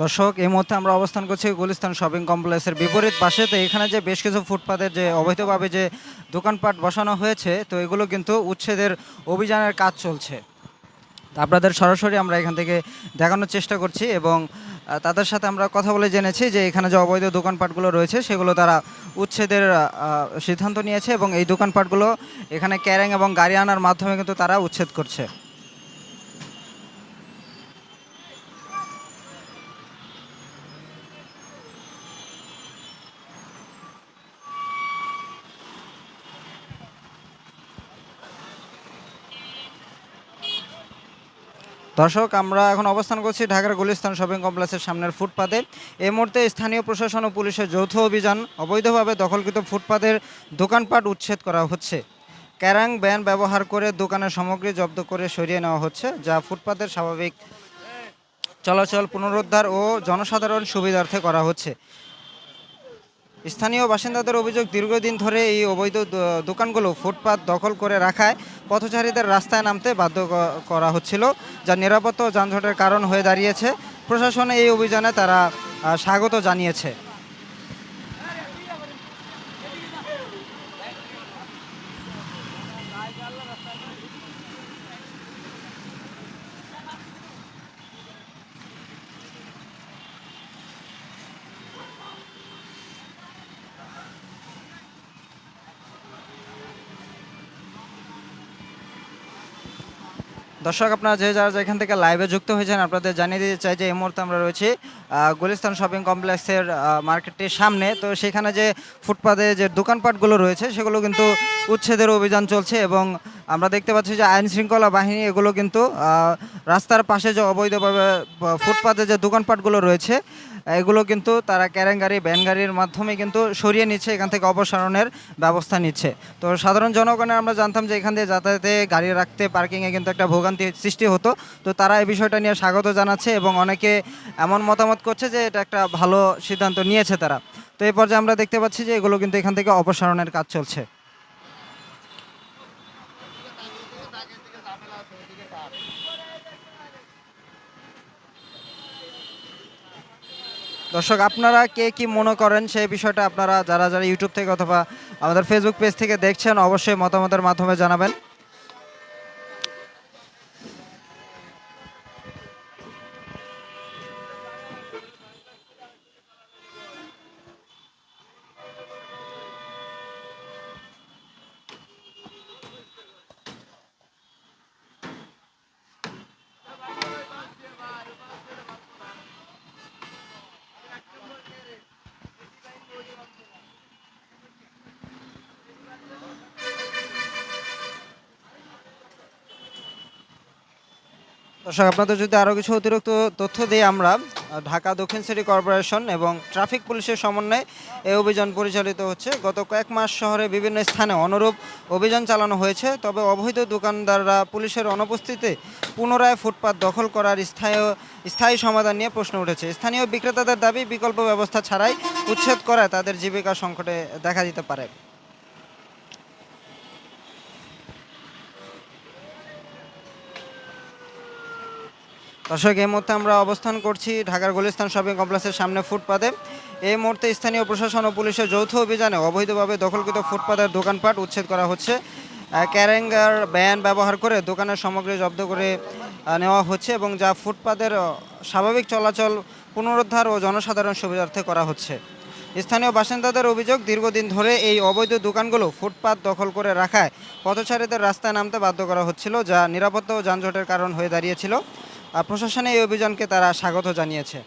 দর্শক, এই মুহূর্তে আমরা অবস্থান করছি গুলিস্তান শপিং কমপ্লেক্সের বিপরীত পাশে। তো এখানে যে বেশ কিছু ফুটপাতের যে অবৈধভাবে যে দোকানপাট বসানো হয়েছে, তো এগুলো কিন্তু উচ্ছেদের অভিযানের কাজ চলছে। আপনাদের সরাসরি আমরা এখান থেকে দেখানোর চেষ্টা করছি এবং তাদের সাথে আমরা কথা বলে জেনেছি যে এখানে যে অবৈধ দোকানপাটগুলো রয়েছে, সেগুলো তারা উচ্ছেদের সিদ্ধান্ত নিয়েছে এবং এই দোকানপাটগুলো এখানে ক্যারেং এবং গাড়ি আনার মাধ্যমে কিন্তু তারা উচ্ছেদ করছে। দর্শক, আমরা এখন অবস্থান করছি ঢাকার গুলিস্তান শপিং কমপ্লেক্সের সামনের ফুটপাতে। এই মুহূর্তে স্থানীয় প্রশাসন ও পুলিশের যৌথ অভিযান অবৈধভাবে দখলকৃত ফুটপাতের দোকানপাট উচ্ছেদ করা হচ্ছে। ক্যারাং ব্যান ব্যবহার করে দোকানের সামগ্রী জব্দ করে সরিয়ে নেওয়া হচ্ছে, যা ফুটপাতের স্বাভাবিক চলাচল পুনরুদ্ধার ও জনসাধারণ সুবিধার্থে করা হচ্ছে। স্থানীয় বাসিন্দাদের অভিযোগ, দীর্ঘদিন ধরে এই অবৈধ দোকানগুলো ফুটপাথ দখল করে রাখায় পথচারীদের রাস্তায় নামতে বাধ্য করা হচ্ছিল, যা নিরাপত্তা যানজটের কারণ হয়ে দাঁড়িয়েছে। প্রশাসনে এই অভিযানে তারা স্বাগত জানিয়েছে। দর্শক, আপনারা যে যারা যেখান থেকে লাইভে যুক্ত হয়েছেন, আপনাদের জানিয়ে দিতে চাই যে এই মুহূর্তে আমরা রয়েছি গুলিস্তান শপিং কমপ্লেক্সের মার্কেটটির সামনে। তো সেখানে যে ফুটপাতে যে দোকানপাটগুলো রয়েছে, সেগুলো কিন্তু উচ্ছেদের অভিযান চলছে এবং আমরা দেখতে পাচ্ছি যে আইন শৃঙ্খলা বাহিনী, এগুলো কিন্তু রাস্তার পাশে যে অবৈধভাবে ফুটপাতে যে দোকানপাটগুলো রয়েছে, এগুলো কিন্তু তারা ক্যারেং গাড়ি, ভ্যান গাড়ির মাধ্যমে কিন্তু সরিয়ে নিচ্ছে, এখান থেকে অপসারণের ব্যবস্থা নিচ্ছে। তো সাধারণ জনগণের আমরা জানতাম যে এখান দিয়ে যাতায়াতে গাড়ি রাখতে, পার্কিংয়ে কিন্তু একটা ভোগান্তি সৃষ্টি হতো। তো তারা এই বিষয়টা নিয়ে স্বাগত জানাচ্ছে এবং অনেকে এমন মতামত করছে যে এটা একটা ভালো সিদ্ধান্ত নিয়েছে তারা। তো এই পর্যায়ে আমরা দেখতে পাচ্ছি যে এগুলো কিন্তু এখান থেকে অপসারণের কাজ চলছে। দর্শক, আপনারা কে কি মনে করেন সেই বিষয়টা আপনারা যারা যারা ইউটিউব থেকে অথবা আমাদের ফেসবুক পেজ থেকে দেখছেন, অবশ্যই মতামতের মাধ্যমে জানাবেন। দর্শক, আপনাদের যদি আরও কিছু অতিরিক্ত তথ্য দিই আমরা, ঢাকা দক্ষিণ সিটি কর্পোরেশন এবং ট্রাফিক পুলিশের সমন্বয়ে এই অভিযান পরিচালিত হচ্ছে। গত কয়েক মাস শহরে বিভিন্ন স্থানে অনুরূপ অভিযান চালানো হয়েছে, তবে অবৈধ দোকানদাররা পুলিশের অনুপস্থিতিতে পুনরায় ফুটপাত দখল করার স্থায়ী স্থায়ী সমাধান নিয়ে প্রশ্ন উঠেছে। স্থানীয় বিক্রেতাদের দাবি, বিকল্প ব্যবস্থা ছাড়াই উচ্ছেদ করায় তাদের জীবিকা সংকটে দেখা দিতে পারে। দর্শক, এই মুহূর্তে আমরা অবস্থান করছি ঢাকার গুলিস্তান শপিং কমপ্লেক্সের সামনে ফুটপাতে। এই মুহূর্তে স্থানীয় প্রশাসন ও পুলিশের যৌথ অভিযানে অবৈধভাবে দখলকৃত ফুটপাতের দোকানপাট উচ্ছেদ করা হচ্ছে। ক্যারেঙ্গার ব্যান ব্যবহার করে দোকানের সামগ্রী জব্দ করে নেওয়া হচ্ছে এবং যা ফুটপাতের স্বাভাবিক চলাচল পুনরুদ্ধার ও জনসাধারণ সুবিধার্থে করা হচ্ছে। স্থানীয় বাসিন্দাদের অভিযোগ, দীর্ঘদিন ধরে এই অবৈধ দোকানগুলো ফুটপাত দখল করে রাখায় পথচারীদের রাস্তায় নামতে বাধ্য করা হচ্ছিল, যা নিরাপত্তা ও যানজটের কারণ হয়ে দাঁড়িয়েছিল। প্রশাসনে এই অভিযানকে তারা স্বাগত জানিয়েছে।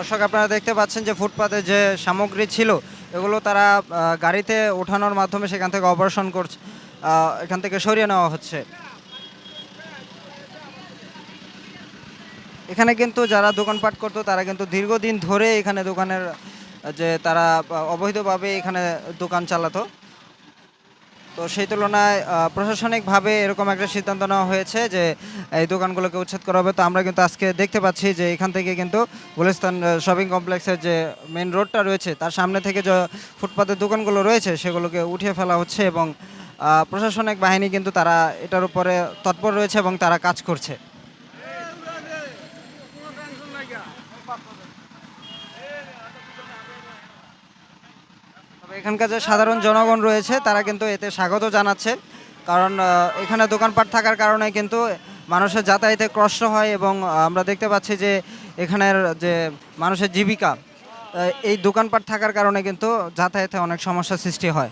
দর্শক, আপনারা দেখতে পাচ্ছেন যে ফুটপাতে যে সামগ্রী ছিল, এগুলো তারা গাড়িতে ওঠানোর মাধ্যমে সেখান থেকে অপারেশন করছে এখান থেকে সরিয়ে নেওয়া হচ্ছে। এখানে কিন্তু যারা দোকানপাট করতো, তারা কিন্তু দীর্ঘদিন ধরে এখানে দোকানের, যে তারা অবৈধভাবে এখানে দোকান চালাতো। তো সেই তুলনায় প্রশাসনিকভাবে এরকম একটা সিদ্ধান্ত নেওয়া হয়েছে যে এই দোকানগুলোকে উচ্ছেদ করা হবে। তো আমরা কিন্তু আজকে দেখতে পাচ্ছি যে এখান থেকে কিন্তু গুলিস্তান শপিং কমপ্লেক্সের যে মেন রোডটা রয়েছে, তার সামনে থেকে যে ফুটপাতের দোকানগুলো রয়েছে, সেগুলোকে উঠিয়ে ফেলা হচ্ছে এবং প্রশাসনিক বাহিনী কিন্তু তারা এটার উপরে তৎপর রয়েছে এবং তারা কাজ করছে তবে এখানকার যে সাধারণ জনগণ রয়েছে, তারা কিন্তু এতে স্বাগত জানাচ্ছে। কারণ এখানে দোকানপাট থাকার কারণে কিন্তু মানুষের যাতায়াতে কষ্ট হয় এবং আমরা দেখতে পাচ্ছি যে এখানের যে মানুষের জীবিকা এই দোকানপাট থাকার কারণে কিন্তু যাতায়াতে অনেক সমস্যার সৃষ্টি হয়।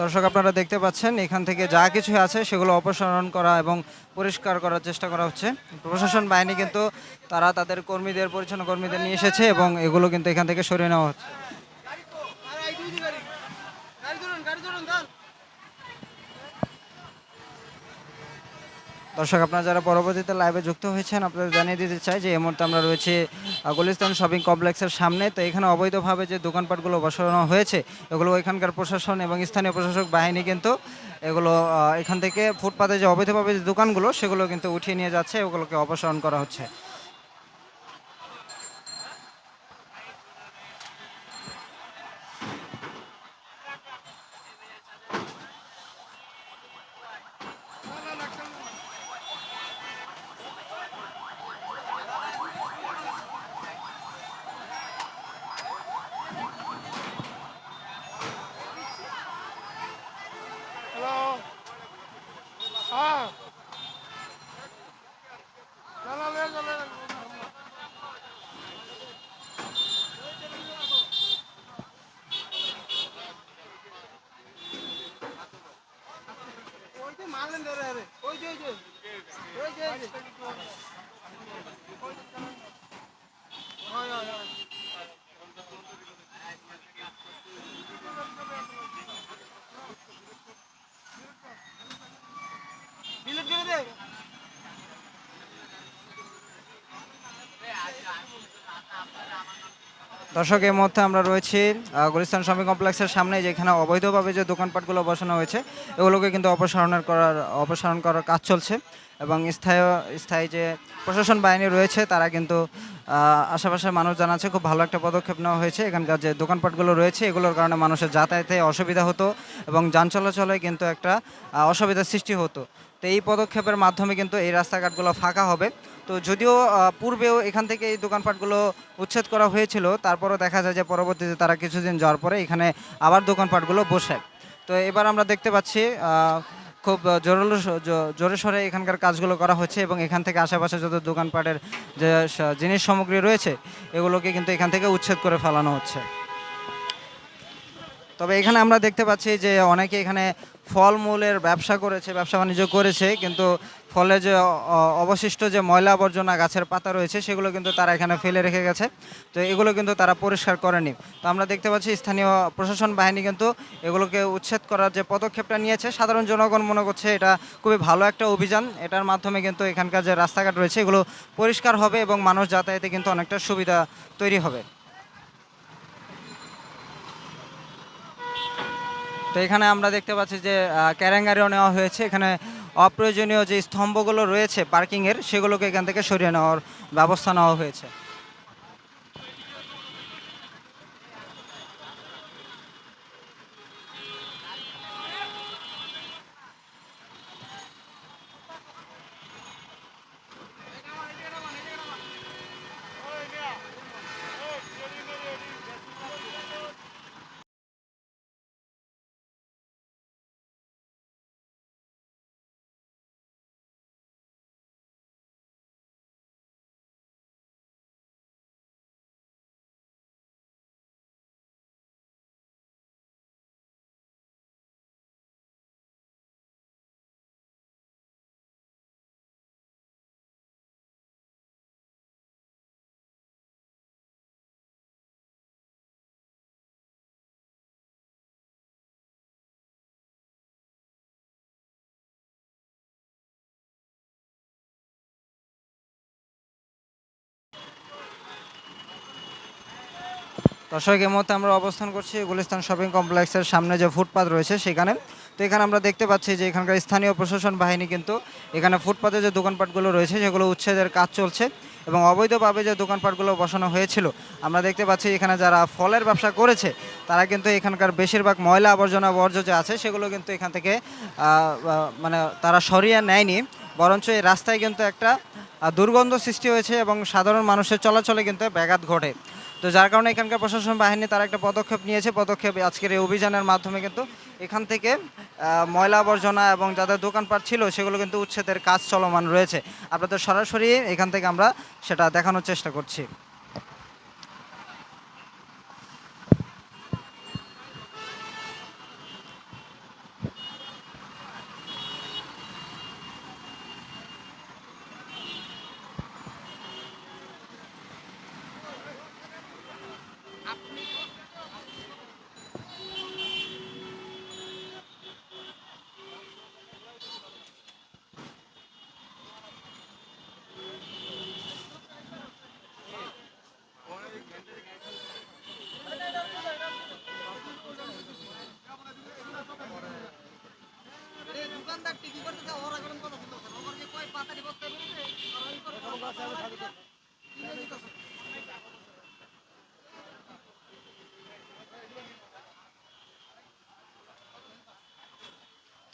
দর্শক, আপনারা দেখতে পাচ্ছেন, এখান থেকে যা কিছু আছে সেগুলো অপসারণ করা এবং পরিষ্কার করার চেষ্টা করা হচ্ছে। প্রশাসন বাহিনী কিন্তু তারা তাদের কর্মীদের, পরিচ্ছন্ন কর্মীদের নিয়ে এসেছে এবং এগুলো কিন্তু এখান থেকে সরিয়ে নেওয়া হচ্ছে। দর্শক, আপনারা যারা পরবর্তীতে লাইভে যুক্ত হয়েছেন, আপনাদের জানিয়ে দিতে চাই যে, এই মুহূর্তে আমরা রয়েছে গুলিস্তান শপিং কমপ্লেক্সের সামনে। তো এখানে অবৈধভাবে যে দোকানপাটগুলো বসানো হয়েছে, এগুলো এখানকার প্রশাসন এবং স্থানীয় প্রশাসক বাহিনী কিন্তু, এগুলো এখান থেকে ফুটপাতে যে অবৈধভাবে যে দোকানগুলো, সেগুলো কিন্তু উঠিয়ে নিয়ে যাচ্ছে, ওগুলোকে অপসারণ করা হচ্ছে Hello. Ah. চলো লে চলো ওই যে মারলেন ধরে আরে ওই যে ওই যে ওই যে ওই যে হয় হয় হয় ডিলিট করে দে দর্শক এই মুহূর্তে আমরা রয়েছি গুলিস্তান শপিং কমপ্লেক্সের সামনে যেখানে অবৈধভাবে যে দোকানপাটগুলো বসানো হয়েছে, এগুলোকে কিন্তু অপসারণের করার, অপসারণ করার কাজ চলছে এবং স্থায়ী স্থায়ী যে প্রশাসন বাহিনী রয়েছে, তারা কিন্তু আশেপাশের মানুষ জানাচ্ছে খুব ভালো একটা পদক্ষেপ নেওয়া হয়েছে। এখানকার যে দোকানপাটগুলো রয়েছে, এগুলোর কারণে মানুষের যাতায়াতে অসুবিধা হতো এবং যান চলাচলে কিন্তু একটা অসুবিধার সৃষ্টি হতো। তো এই পদক্ষেপের মাধ্যমে কিন্তু এই রাস্তাঘাটগুলো ফাঁকা হবে। তো যদিও পূর্বেও এখান থেকে এই দোকানপাটগুলো উচ্ছেদ করা হয়েছিল, তারপরও দেখা যায় যে পরবর্তীতে তারা কিছুদিন যাওয়ার পরে এখানে আবার দোকানপাটগুলো বসে। তো এবার আমরা দেখতে পাচ্ছি খুব জোরালো জোরে সোরে এখানকার কাজগুলো করা হচ্ছে এবং এখান থেকে আশেপাশে যত দোকানপাটের যে জিনিস সামগ্রী রয়েছে, এগুলোকে কিন্তু এখান থেকে উচ্ছেদ করে ফেলানো হচ্ছে। তবে এখানে আমরা দেখতে পাচ্ছি যে অনেকে এখানে ফলমূলের ব্যবসা করেছে, ব্যবসা বাণিজ্য করেছে, কিন্তু ফলে যে অবশিষ্ট যে ময়লা আবর্জনা গাছের পাতা রয়েছে, সেগুলো কিন্তু তারা এখানে ফেলে রেখে গেছে। তো এগুলো কিন্তু তারা পরিষ্কার করেনি। তো আমরা দেখতে পাচ্ছি স্থানীয় প্রশাসন বাহিনী কিন্তু এগুলোকে উচ্ছেদ করার যে পদক্ষেপটা নিয়েছে, সাধারণ জনগণ মনে করছে এটা খুবই ভালো একটা অভিযান। এটার মাধ্যমে কিন্তু এখানকার যে রাস্তাঘাট রয়েছে, এগুলো পরিষ্কার হবে এবং মানুষ যাতায়াতে কিন্তু অনেকটা সুবিধা তৈরি হবে। তো এখানে আমরা দেখতে পাচ্ছি যে ক্যারেঙ্গারিও নেওয়া হয়েছে। এখানে অপ্রয়োজনীয় যে স্তম্ভগুলো রয়েছে পার্কিংয়ের সেগুলোকে এখান থেকে সরিয়ে নেওয়ার ব্যবস্থা নেওয়া হয়েছে। দর্শক, এই মুহূর্তে আমরা অবস্থান করছি গুলিস্তান শপিং কমপ্লেক্সের সামনে যে ফুটপাথ রয়েছে, সেখানে। তো এখানে আমরা দেখতে পাচ্ছি যে এখানকার স্থানীয় প্রশাসন বাহিনী কিন্তু এখানে ফুটপাতে যে দোকানপাটগুলো রয়েছে, সেগুলো উচ্ছেদের কাজ চলছে এবং অবৈধভাবে যে দোকানপাটগুলো বসানো হয়েছিল, আমরা দেখতে পাচ্ছি এখানে যারা ফলের ব্যবসা করেছে, তারা কিন্তু এখানকার বেশিরভাগ ময়লা আবর্জনা বর্জ্য যে আছে, সেগুলো কিন্তু এখান থেকে মানে তারা সরিয়ে নেয়নি। বরঞ্চ এই রাস্তায় কিন্তু একটা দুর্গন্ধ সৃষ্টি হয়েছে এবং সাধারণ মানুষের চলাচলে কিন্তু ব্যাঘাত ঘটে। তো যার কারণে এখানকার প্রশাসন বাহিনী তারা একটা পদক্ষেপ নিয়েছে। পদক্ষেপ আজকের এই অভিযানের মাধ্যমে কিন্তু এখান থেকে ময়লা আবর্জনা এবং যাদের দোকানপাট ছিল সেগুলো কিন্তু উচ্ছেদের কাজ চলমান রয়েছে। আপনাদের সরাসরি এখান থেকে আমরা সেটা দেখানোর চেষ্টা করছি।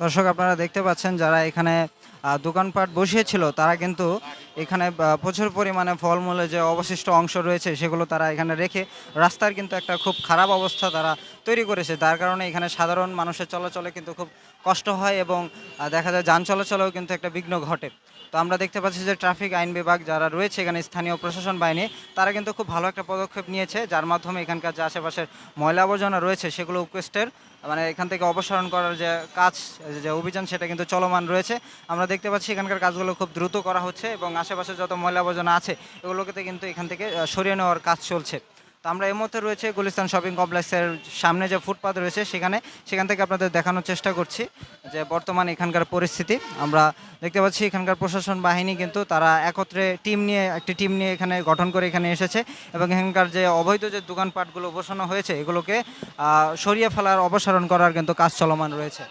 দর্শক, আপনারা দেখতে পাচ্ছেন যারা এখানে দোকানপাট বসিয়েছিল, তারা কিন্তু এখানে প্রচুর পরিমাণে ফলমূলের যে অবশিষ্ট অংশ রয়েছে, সেগুলো তারা এখানে রেখে রাস্তার কিন্তু একটা খুব খারাপ অবস্থা তারা তৈরি করেছে। তার কারণে এখানে সাধারণ মানুষের চলাচলে কিন্তু খুব কষ্ট হয় এবং দেখা যায় যান চলাচলেও কিন্তু একটা বিঘ্ন ঘটে। তো আমরা দেখতে পাচ্ছি যে ট্রাফিক আইন বিভাগ যারা রয়েছে, এখানে স্থানীয় প্রশাসন বাহিনী, তারা কিন্তু খুব ভালো একটা পদক্ষেপ নিয়েছে, যার মাধ্যমে এখানকার যে আশেপাশের ময়লা আবর্জনা রয়েছে, সেগুলো রিকোয়েস্টের মানে এখান থেকে অপসারণ করার যে কাজ, যে অভিযান, সেটা কিন্তু চলমান রয়েছে। আমরা দেখতে পাচ্ছি এখানকার কাজগুলো খুব দ্রুত করা হচ্ছে এবং আশেপাশে যত ময়লা আবর্জনা আছে এগুলোকে কিন্তু এখান থেকে সরিয়ে নেওয়ার কাজ চলছে। তো আমরা এই মুহূর্তে রয়েছে গুলিস্তান শপিং কমপ্লেক্সের সামনে যে ফুটপাথ রয়েছে, সেখানে সেখান থেকে আপনাদের দেখানোর চেষ্টা করছি যে বর্তমান এখানকার পরিস্থিতি। আমরা দেখতে পাচ্ছি এখানকার প্রশাসন বাহিনী কিন্তু তারা একত্রে টিম নিয়ে, একটি টিম নিয়ে এখানে গঠন করে এখানে এসেছে এবং এখানকার যে অবৈধ যে দোকানপাটগুলো বসানো হয়েছে, এগুলোকে সরিয়ে ফেলার, অপসারণ করার কিন্তু কাজ চলমান রয়েছে।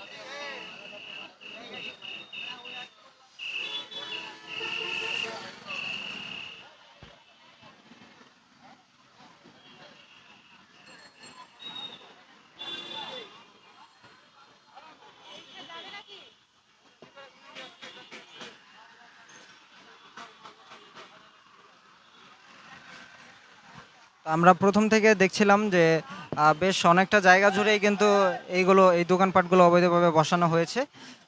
আমরা প্রথম থেকে দেখছিলাম যে বেশ অনেকটা জায়গা জুড়েই কিন্তু এইগুলো, এই দোকানপাটগুলো অবৈধভাবে বসানো হয়েছে।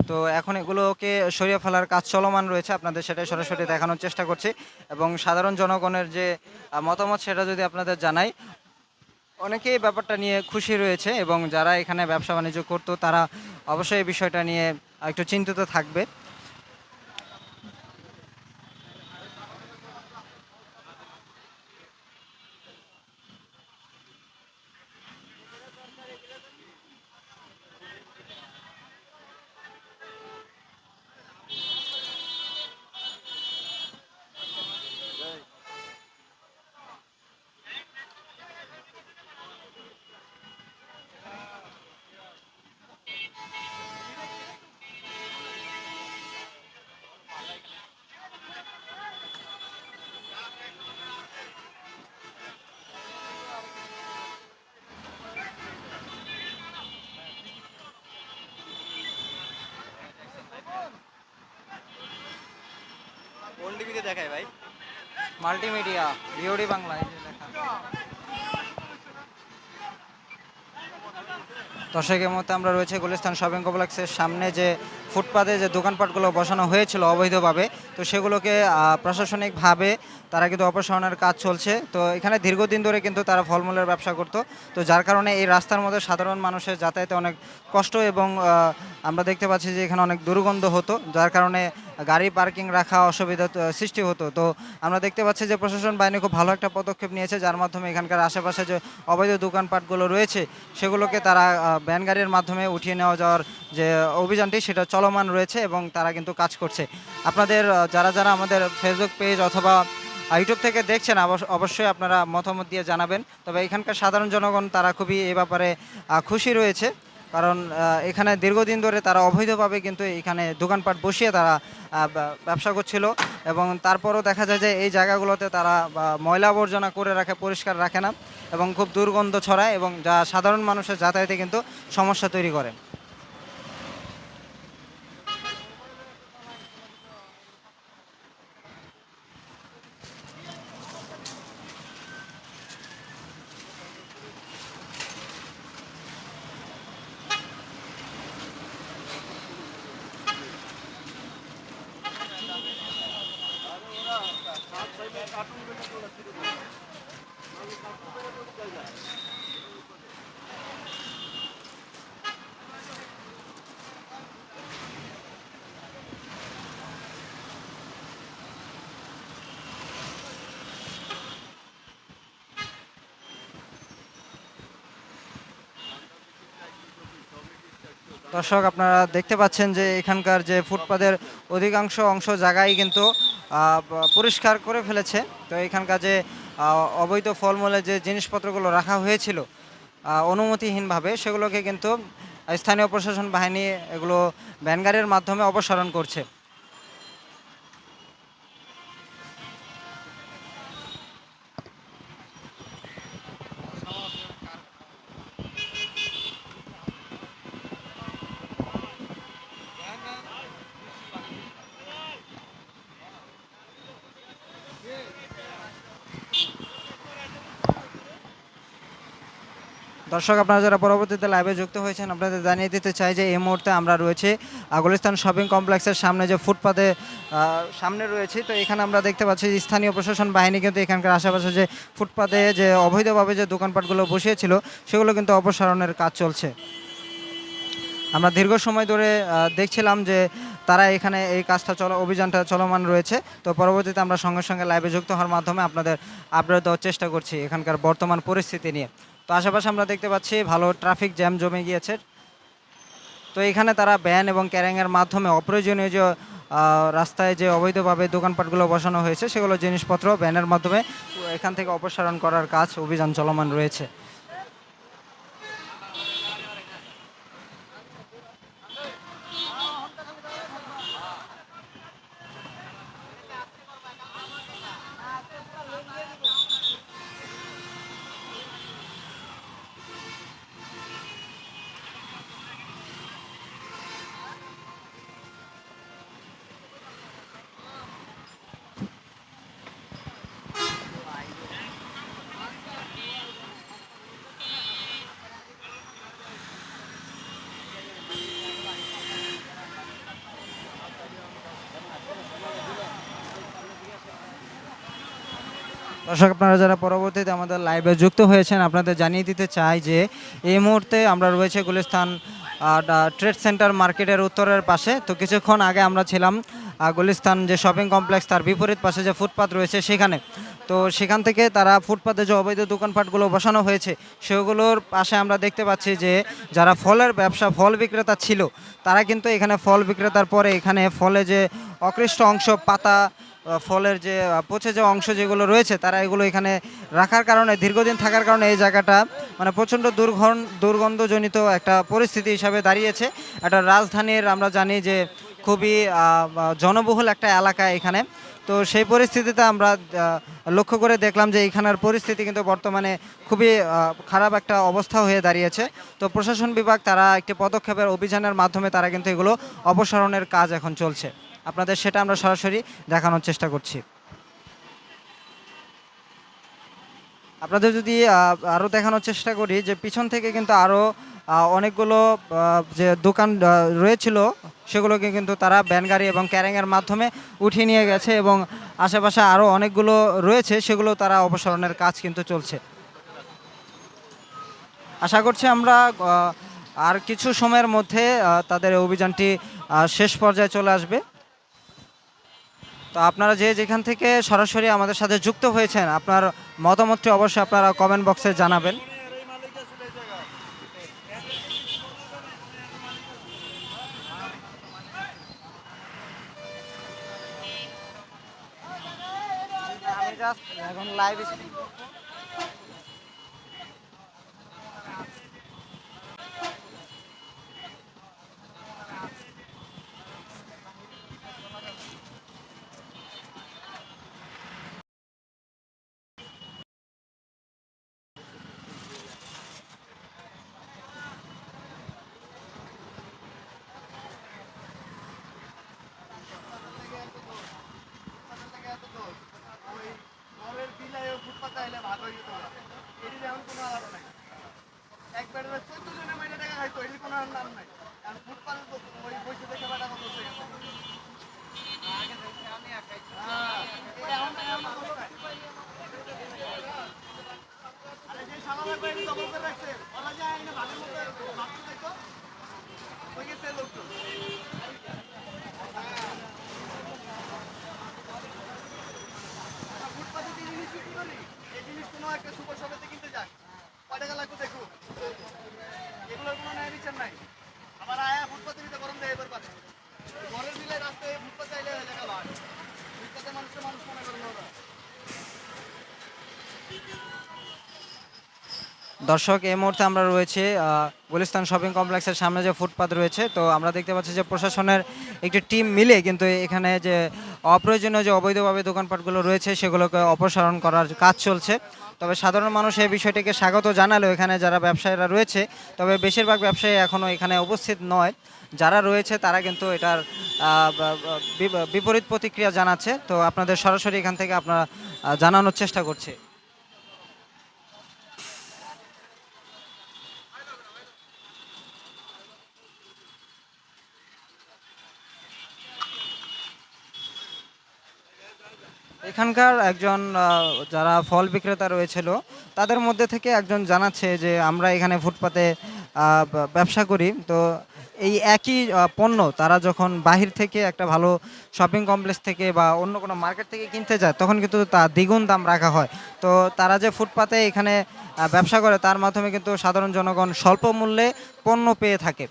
তো এখন এগুলোকে সরিয়ে ফেলার কাজ চলমান রয়েছে। আপনাদের সেটাই সরাসরি দেখানোর চেষ্টা করছি। এবং সাধারণ জনগণের যে মতামত, সেটা যদি আপনাদের জানাই, অনেকেই ব্যাপারটা নিয়ে খুশি রয়েছে এবং যারা এখানে ব্যবসা বাণিজ্য করতো, তারা অবশ্যই বিষয়টা নিয়ে একটু চিন্তিত থাকবে। দেখায় ভাই। Multimedia BOD Bangla. দর্শকের মধ্যে আমরা রয়েছে গুলিস্তান শপিং কমপ্লেক্সের সামনে যে ফুটপাতে যে দোকানপাটগুলো বসানো হয়েছিল অবৈধভাবে, তো সেগুলোকে প্রশাসনিকভাবে তারা কিন্তু অপসারণের কাজ চলছে। তো এখানে দীর্ঘদিন ধরে কিন্তু তারা ফলমূলের ব্যবসা করতো। তো যার কারণে এই রাস্তার মধ্যে সাধারণ মানুষের যাতায়াতে অনেক কষ্ট এবং আমরা দেখতে পাচ্ছি যে এখানে অনেক দুর্গন্ধ হতো, যার কারণে গাড়ি পার্কিং রাখা অসুবিধা সৃষ্টি হতো। তো আমরা দেখতে পাচ্ছি যে প্রশাসন বাহিনী খুব ভালো একটা পদক্ষেপ নিয়েছে, যার মাধ্যমে এখানকার আশেপাশে যে অবৈধ দোকানপাটগুলো রয়েছে, সেগুলোকে তারা ব্যান গাড়ির মাধ্যমে উঠিয়ে নেওয়া যাওয়ার যে অভিযানটি, সেটা চলমান রয়েছে এবং তারা কিন্তু কাজ করছে। আপনাদের যারা যারা আমাদের ফেসবুক পেজ অথবা ইউটিউব থেকে দেখছেন অবশ্য- অবশ্যই আপনারা মতামত দিয়ে জানাবেন। তবে এখানকার সাধারণ জনগণ, তারা খুবই এ ব্যাপারে খুশি রয়েছে। কারণ এখানে দীর্ঘদিন ধরে তারা অবৈধভাবে কিন্তু এখানে দোকানপাট বসিয়ে তারা ব্যবসা করছিল এবং তারপরও দেখা যায় যে এই জায়গাগুলোতে তারা ময়লা আবর্জনা করে রাখে, পরিষ্কার রাখে না এবং খুব দুর্গন্ধ ছড়ায় এবং যা সাধারণ মানুষের যাতায়াতে কিন্তু সমস্যা তৈরি করে। দর্শক, আপনারা দেখতে পাচ্ছেন যে এখানকার যে ফুটপাতের অধিকাংশ অংশ জায়গায় কিন্তু পরিষ্কার করে ফেলেছে। তো এখানকার যে অবৈধ ফলমূলের যে জিনিসপত্রগুলো রাখা হয়েছিল অনুমতিহীনভাবে, সেগুলোকে কিন্তু স্থানীয় প্রশাসন বাহিনী এগুলো ভ্যানগাড়ির মাধ্যমে অপসারণ করছে। দর্শক, আপনারা যারা পরবর্তীতে লাইভে যুক্ত হয়েছেন, আপনাদের জানিয়ে দিতে চাই যে এই মুহূর্তে আমরা রয়েছে গুলিস্তান শপিং কমপ্লেক্সের সামনে যে ফুটপাতে সামনে রয়েছে। তো এখানে আমরা দেখতে পাচ্ছি স্থানীয় প্রশাসন বাহিনী কিন্তু এখানকার আশেপাশে যে ফুটপাতে যে অবৈধভাবে যে দোকানপাটগুলো বসিয়েছিল, সেগুলো কিন্তু অপসারণের কাজ চলছে। আমরা দীর্ঘ সময় ধরে দেখছিলাম যে তারা এখানে এই কাজটা চল, অভিযানটা চলমান রয়েছে। তো পরবর্তীতে আমরা সঙ্গে সঙ্গে লাইভে যুক্ত হওয়ার মাধ্যমে আপনাদের আপডেট দেওয়ার চেষ্টা করছি এখানকার বর্তমান পরিস্থিতি নিয়ে। তো আশেপাশে আমরা দেখতে পাচ্ছি ভালো ট্রাফিক জ্যাম জমে গিয়েছে। তো এখানে তারা ব্যান এবং ক্যারিংয়ের মাধ্যমে অপ্রয়োজনীয় যে রাস্তায় যে অবৈধভাবে দোকানপাটগুলো বসানো হয়েছে, সেগুলো জিনিসপত্র ব্যানের মাধ্যমে এখান থেকে অপসারণ করার কাজ অভিযান চলমান রয়েছে। দর্শক, আপনারা যারা পরবর্তীতে আমাদের লাইভে যুক্ত হয়েছেন, আপনাদের জানিয়ে দিতে চাই যে এই মুহূর্তে আমরা রয়েছে গুলিস্তান ট্রেড সেন্টার মার্কেটের উত্তরের পাশে। তো কিছুক্ষণ আগে আমরা ছিলাম গুলিস্তান যে শপিং কমপ্লেক্স তার বিপরীত পাশে যে ফুটপাত রয়েছে সেখানে। তো সেখান থেকে তারা ফুটপাতে যে অবৈধ দোকানপাটগুলো বসানো হয়েছে, সেগুলোর পাশে আমরা দেখতে পাচ্ছি যে যারা ফলের ব্যবসা, ফল বিক্রেতা ছিল, তারা কিন্তু এখানে ফল বিক্রেতার পরে এখানে ফলে যে অকৃষ্ট অংশ, পাতা ফলের যে পচে যাওয়া অংশ যেগুলো রয়েছে, তারা এগুলো এখানে রাখার কারণে, দীর্ঘদিন থাকার কারণে এই জায়গাটা মানে প্রচণ্ড দুর্ঘন, দুর্গন্ধজনিত একটা পরিস্থিতি হিসাবে দাঁড়িয়েছে। একটা রাজধানীর আমরা জানি যে, খুবই জনবহুল একটা এলাকা এখানে। তো সেই পরিস্থিতিতে আমরা লক্ষ্য করে দেখলাম যে, এখানের পরিস্থিতি কিন্তু বর্তমানে খুবই খারাপ একটা অবস্থা হয়ে দাঁড়িয়েছে। তো প্রশাসন বিভাগ তারা একটি পদক্ষেপের অভিযানের মাধ্যমে তারা কিন্তু এগুলো অপসারণের কাজ এখন চলছে। আপনাদের সেটা আমরা সরাসরি দেখানোর চেষ্টা করছি। আপনাদের যদি আরও দেখানোর চেষ্টা করি যে পিছন থেকে কিন্তু আরও অনেকগুলো যে দোকান রয়েছিল, সেগুলোকে কিন্তু তারা ব্যান গাড়ি এবং ক্যারিংয়ের মাধ্যমে উঠিয়ে নিয়ে গেছে এবং আশেপাশে আরও অনেকগুলো রয়েছে, সেগুলো তারা অপসারণের কাজ কিন্তু চলছে। আশা করছি আমরা আর কিছু সময়ের মধ্যে তাদের অভিযানটি শেষ পর্যায়ে চলে আসবে। তো আপনারা যে যেখান থেকে সরাসরি আমাদের সাথে যুক্ত হয়েছেন, আপনার মতামতটি অবশ্যই আপনারা কমেন্ট বক্সে জানাবেন। এখন লাইভ ফুটপাতে যে জিনিস বিক্রি করি এই জিনিস কোনো একটা সুপার শপেতে কিনতে যাক কয় টাকা লাগবে দেখো এগুলোর কোনো ন্যায় বিচার নাই আবার আয়া ফুটপাতে দিতে গরম দেয় এবার পারে ঘরের বিলে রাস্তায় ফুটপাতে চাইলে হয়ে দেখা হয় ফুটপাতে মানুষের মানুষ মনে করে না ওরা দর্শক, এই মুহূর্তে আমরা রয়েছে গুলিস্তান শপিং কমপ্লেক্সের সামনে যে ফুটপাত রয়েছে। তো আমরা দেখতে পাচ্ছি যে প্রশাসনের একটি টিম মিলে কিন্তু এখানে যে অপ্রয়োজনীয় যে অবৈধভাবে দোকানপাটগুলো রয়েছে, সেগুলোকে অপসারণ করার কাজ চলছে। তবে সাধারণ মানুষ এই বিষয়টিকে স্বাগত জানালেও এখানে যারা ব্যবসায়ীরা রয়েছে, তবে বেশিরভাগ ব্যবসায়ী এখনও এখানে উপস্থিত নয়। যারা রয়েছে, তারা কিন্তু এটার বিপরীত প্রতিক্রিয়া জানাচ্ছে। তো আপনাদের সরাসরি এখান থেকে আপনারা জানানোর চেষ্টা করছে। এখানকার একজন যারা ফল বিক্রেতা রয়েছিল, তাদের মধ্যে থেকে একজন জানাচ্ছে যে আমরা এখানে ফুটপাতে ব্যবসা করি। তো এই একই পণ্য তারা যখন বাহির থেকে একটা ভালো শপিং কমপ্লেক্স থেকে বা অন্য কোনো মার্কেট থেকে কিনতে যায়, তখন কিন্তু তা দ্বিগুণ দাম রাখা হয়। তো তারা যে ফুটপাতে এখানে ব্যবসা করে, তার মাধ্যমে কিন্তু সাধারণ জনগণ স্বল্প মূল্যে পণ্য পেয়ে থাকে।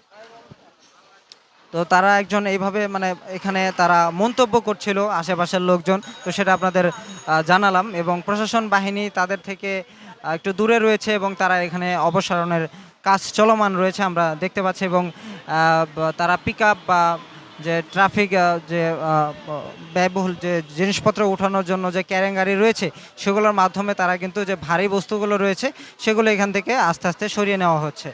তো তারা একজন এইভাবে মানে এখানে তারা মন্তব্য করছিল আশেপাশের লোকজন। তো সেটা আপনাদের জানালাম এবং প্রশাসন বাহিনী তাদের থেকে একটু দূরে রয়েছে এবং তারা এখানে অপসারণের কাজ চলমান রয়েছে আমরা দেখতে পাচ্ছি এবং তারা পিক বা যে ট্রাফিক যে ব্যয়বহুল যে জিনিসপত্র উঠানোর জন্য যে ক্যারেং গাড়ি রয়েছে সেগুলোর মাধ্যমে তারা কিন্তু যে ভারী বস্তুগুলো রয়েছে সেগুলো এখান থেকে আস্তে আস্তে সরিয়ে নেওয়া হচ্ছে।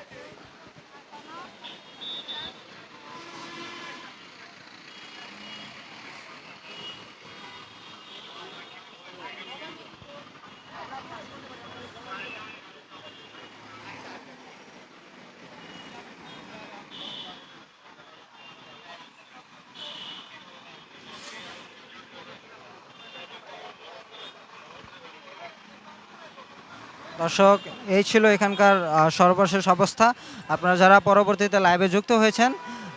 দর্শক, এই ছিল এখানকার সর্বশেষ অবস্থা। আপনারা যারা পরবর্তীতে লাইভে যুক্ত হয়েছেন,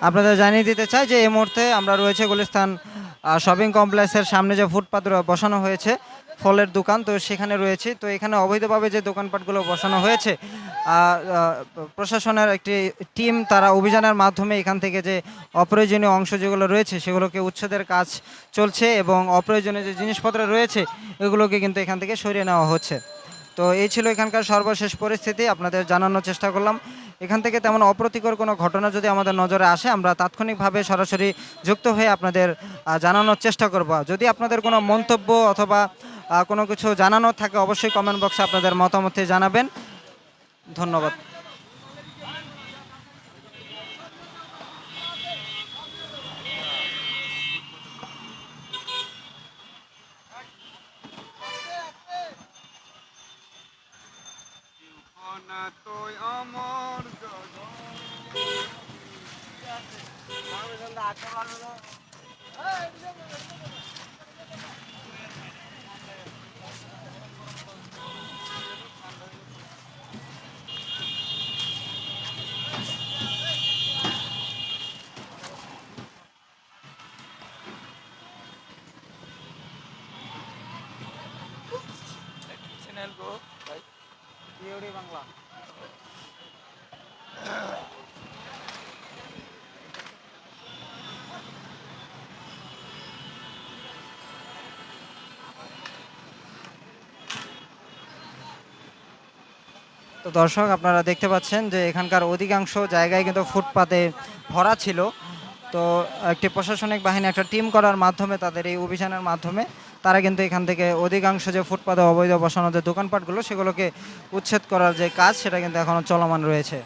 আপনাদের জানিয়ে দিতে চাই যে এই মুহূর্তে আমরা রয়েছে গুলিস্তান শপিং কমপ্লেক্সের সামনে যে ফুটপাত বসানো হয়েছে, ফলের দোকান। তো সেখানে রয়েছে। তো এখানে অবৈধভাবে যে দোকানপাটগুলো বসানো হয়েছে প্রশাসনের একটি টিম তারা অভিযানের মাধ্যমে এখান থেকে যে অপ্রয়োজনীয় অংশ যেগুলো রয়েছে, সেগুলোকে উচ্ছেদের কাজ চলছে এবং অপ্রয়োজনীয় যে জিনিসপত্র রয়েছে, এগুলোকে কিন্তু এখান থেকে সরিয়ে নেওয়া হচ্ছে। তো এই ছিল এখানকার সর্বশেষ পরিস্থিতি, আপনাদের জানানোর চেষ্টা করলাম। এখান থেকে তেমন অপ্রতিকর কোনো ঘটনা যদি আমাদের নজরে আসে, আমরা তাৎক্ষণিকভাবে সরাসরি যুক্ত হয়ে আপনাদের জানানোর চেষ্টা করব। যদি আপনাদের কোনো মন্তব্য অথবা কোনো কিছু জানানোর থাকে, অবশ্যই কমেন্ট বক্সে আপনাদের মতামতে জানাবেন। ধন্যবাদ। amor. দর্শক, আপনারা দেখতে পাচ্ছেন যে এখানকার অধিকাংশ জায়গায় কিন্তু ফুটপাতে ভরা ছিল। তো একটি প্রশাসনিক বাহিনী, একটা টিম করার মাধ্যমে, তাদের এই অভিযানের মাধ্যমে তারা কিন্তু এখান থেকে অধিকাংশ যে ফুটপাতে অবৈধ বসানো যে দোকানপাটগুলো, সেগুলোকে উচ্ছেদ করার যে কাজ, সেটা কিন্তু এখনও চলমান রয়েছে।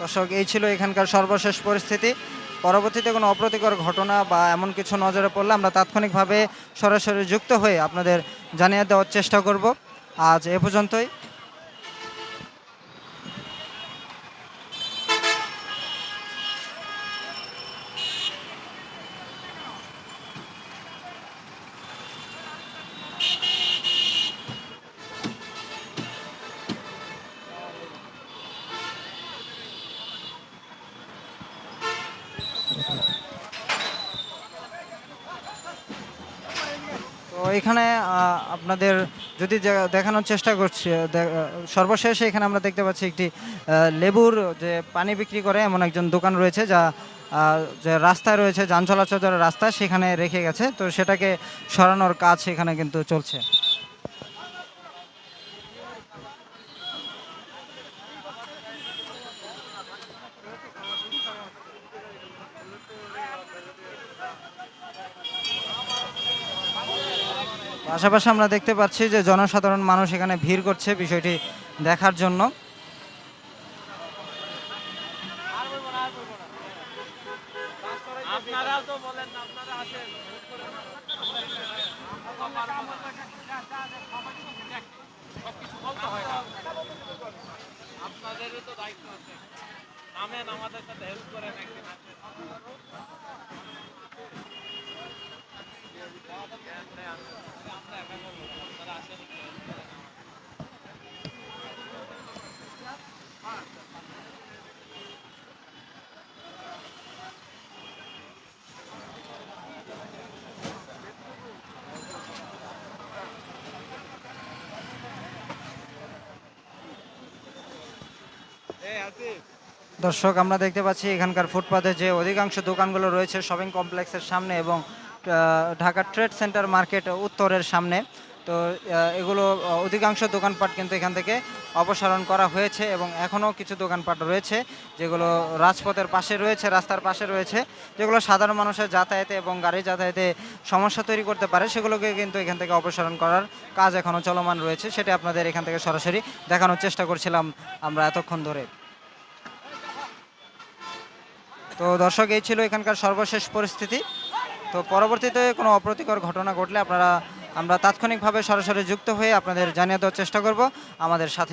দর্শক, এই ছিল এখানকার সর্বশেষ পরিস্থিতি। পরবর্তীতে কোনো অপ্রতিকর ঘটনা বা এমন কিছু নজরে পড়লে আমরা তাৎক্ষণিকভাবে সরাসরি যুক্ত হয়ে আপনাদের জানিয়ে দেওয়ার চেষ্টা করব। আজ এ পর্যন্তই। যদি দেখানোর চেষ্টা করছি সর্বশেষ এখানে আমরা দেখতে পাচ্ছি একটি লেবুর যে পানি বিক্রি করে এমন একজন দোকান রয়েছে যা যে রাস্তায় রয়েছে, যান চলাচলের রাস্তা সেখানে রেখে গেছে। তো সেটাকে সরানোর কাজ সেখানে কিন্তু চলছে। পাশাপাশি আমরা দেখতে পাচ্ছি যে জনসাধারণ মানুষ এখানে ভিড় করছে বিষয়টি দেখার জন্য। আমাদের সাথে হেল্প করেন একদিন দর্শক আমরা দেখতে পাচ্ছি এখানকার ফুটপাতে যে অধিকাংশ দোকানগুলো রয়েছে শপিং কমপ্লেক্সের সামনে এবং ঢাকা ট্রেড সেন্টার মার্কেট উত্তরের সামনে। তো এগুলো অধিকাংশ দোকানপাট কিন্তু এখান থেকে অপসারণ করা হয়েছে এবং এখনও কিছু দোকানপাট রয়েছে যেগুলো রাজপথের পাশে রয়েছে, রাস্তার পাশে রয়েছে, যেগুলো সাধারণ মানুষের যাতায়াতে এবং গাড়ি যাতায়াতে সমস্যা তৈরি করতে পারে। সেগুলোকে কিন্তু এখান থেকে অপসারণ করার কাজ এখনও চলমান রয়েছে। সেটা আপনাদের এখান থেকে সরাসরি দেখানোর চেষ্টা করছিলাম আমরা এতক্ষণ ধরে। তো, দর্শক, এই ছিল এখানকার সর্বশেষ পরিস্থিতি। তো পরবর্তীতে কোনো অপ্রতিকর ঘটনা ঘটলে আপনারা, আমরা তাৎক্ষণিকভাবে সরাসরি যুক্ত হয়ে আপনাদের জানিয়ে দেওয়ার চেষ্টা করব। আমাদের সাথেই